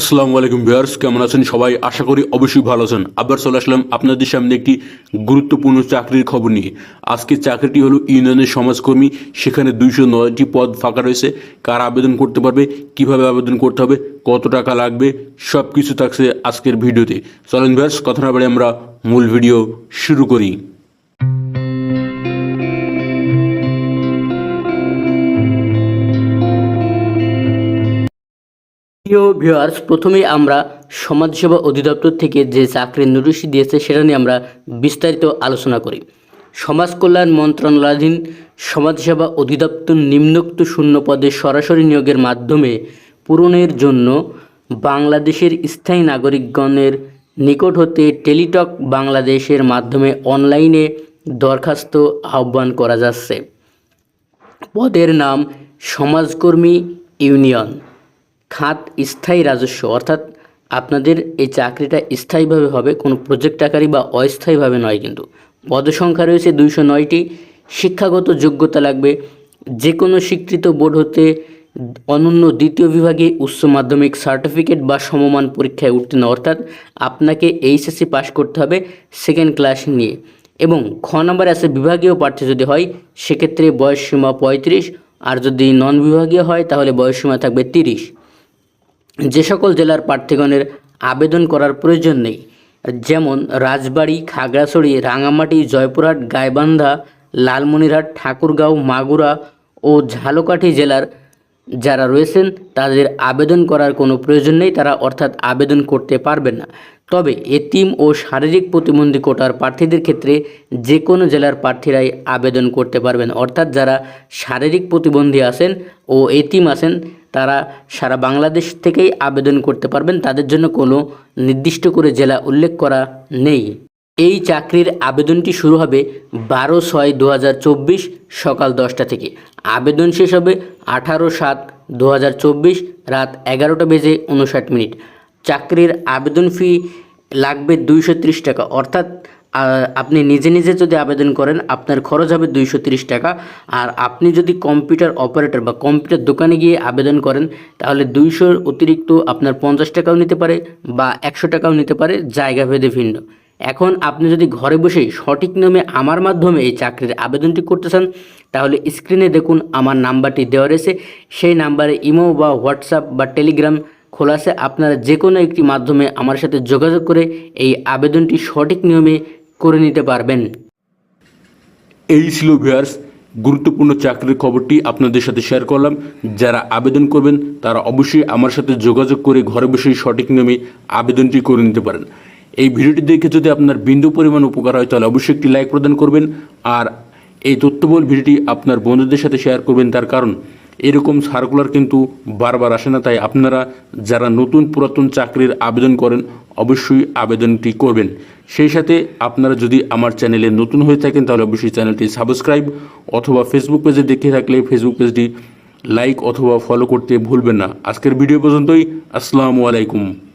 আসসালামু আলাইকুম ভিউয়ার্স, কেমন আছেন সবাই? আশা করি অবশ্যই ভালো আছেন। আবার চলে আসলাম আপনাদের সামনে একটি গুরুত্বপূর্ণ চাকরির খবর নিয়ে। আজকে চাকরিটি হলো ইউনিয়নের সমাজকর্মী, সেখানে দুইশো নয়টি পদ ফাঁকা রয়েছে। কার আবেদন করতে পারবে, কীভাবে আবেদন করতে হবে, কত টাকা লাগবে সব কিছু থাকছে আজকের ভিডিওতে। চলেন ভিউয়ার্স, কথা না বলে আমরা মূল ভিডিও শুরু করি। প্রিয় ভিউয়ার্স প্রথমেই আমরা সমাজসেবা অধিদপ্তর থেকে যে চাকরির নোটিশটি দিয়েছে সেটা নিয়ে আমরা বিস্তারিত আলোচনা করি। সমাজ কল্যাণ মন্ত্রণালয়াধীন সমাজসেবা অধিদপ্তর নিম্নোক্ত শূন্য পদে সরাসরি নিয়োগের মাধ্যমে পূরণের জন্য বাংলাদেশের স্থায়ী নাগরিকগণের নিকট হতে টেলিটক বাংলাদেশের মাধ্যমে অনলাইনে দরখাস্ত আহ্বান করা যাচ্ছে। পদের নাম সমাজকর্মী ইউনিয়ন। খাত স্থায়ী রাজস্ব, অর্থাৎ আপনাদের এই চাকরিটা স্থায়ীভাবে হবে, কোনো প্রজেক্ট আকারী বা অস্থায়ীভাবে নয় কিন্তু। পদসংখ্যা রয়েছে দুইশো নয়টি, শিক্ষাগত যোগ্যতা লাগবে যে কোনো স্বীকৃত বোর্ড হতে অনন্য দ্বিতীয় বিভাগে উচ্চ মাধ্যমিক সার্টিফিকেট বা সমমান পরীক্ষায় উত্তীর্ণ, অর্থাৎ আপনাকে এইচএসসি পাস করতে হবে সেকেন্ড ক্লাস নিয়ে। এবং খ নম্বর আছে বিভাগীয় প্রার্থী যদি হয়, সেক্ষেত্রে বয়স সীমা পঁয়ত্রিশ, আর যদি নন বিভাগীয় হয়, তাহলে বয়স সীমা থাকবে তিরিশ। যে সকল জেলার প্রার্থীগণের আবেদন করার প্রয়োজন নেই, যেমন রাজবাড়ি, খাগড়াছড়ি, রাঙামাটি, জয়পুরহাট, গাইবান্ধা, লালমনিরহাট, ঠাকুরগাঁও, মাগুরা ও ঝালকাঠি জেলার যারা রয়েছেন, তাদের আবেদন করার কোনো প্রয়োজন নেই, তারা অর্থাৎ আবেদন করতে পারবেন না। তবে এতিম ও শারীরিক প্রতিবন্ধী কোটার প্রার্থীদের ক্ষেত্রে যে কোনো জেলার প্রার্থীরাই আবেদন করতে পারবেন। অর্থাৎ যারা শারীরিক প্রতিবন্ধী আছেন ও এতিম আছেন তারা সারা বাংলাদেশ থেকেই আবেদন করতে পারবেন। তাদের জন্য কোনো নির্দিষ্ট করে জেলা উল্লেখ করা নেই। এই চাকরির আবেদনটি শুরু হবে বারো ছয় দু সকাল দশটা থেকে। আবেদন শেষ হবে আঠারো সাত দু রাত এগারোটা বেজে উনষাট মিনিট। চাকরির আবেদন ফি লাগবে দুইশো ত্রিশ টাকা। অর্থাৎ আপনি নিজে নিজে যদি আবেদন করেন, আপনার খরচ হবে দুইশো টাকা। আর আপনি যদি কম্পিউটার অপারেটর বা কম্পিউটার দোকানে গিয়ে আবেদন করেন, তাহলে দুইশোর অতিরিক্ত আপনার পঞ্চাশ টাকাও নিতে পারে বা একশো টাকাও নিতে পারে জায়গা ভেদে ভিন্ন। এখন আপনি যদি ঘরে বসেই সঠিক নিয়মে আমার মাধ্যমে এই চাকরির আবেদনটি করতে চান, তাহলে স্ক্রিনে দেখুন আমার নাম্বারটি দেওয়া রয়েছে। সেই নাম্বারে ইমো বা হোয়াটসঅ্যাপ বা টেলিগ্রাম খোলা আছে। আপনারা যে কোনো একটি মাধ্যমে আমার সাথে যোগাযোগ করে এই আবেদনটি সঠিক নিয়মে করে নিতে পারবেন। এই ছিল ভিউয়ার্স, গুরুত্বপূর্ণ চাকরির খবরটি আপনাদের সাথে শেয়ার করলাম। যারা আবেদন করবেন, তারা অবশ্যই আমার সাথে যোগাযোগ করে ঘরে বসেই সঠিক নিয়মে আবেদনটি করে নিতে পারেন। এই ভিডিওটি দেখে যদি আপনার বিন্দু পরিমাণ উপকার হয়, তাহলে অবশ্যই একটি লাইক প্রদান করবেন। আর এই তথ্যবল ভিডিওটি আপনার বন্ধুদের সাথে শেয়ার করবেন, তার কারণ এরকম সার্কুলার কিন্তু বারবার আসে না। তাই আপনারা যারা নতুন পুরাতন চাকরির আবেদন করেন অবশ্যই আবেদনটি করবেন। সেই সাথে আপনারা যদি আমার চ্যানেলে নতুন হয়ে থাকেন, তাহলে অবশ্যই চ্যানেলটি সাবস্ক্রাইব অথবা ফেসবুক পেজে দেখে থাকলে ফেসবুক পেজটি লাইক অথবা ফলো করতে ভুলবেন না। আজকের ভিডিও পর্যন্তই। আসসালামু আলাইকুম।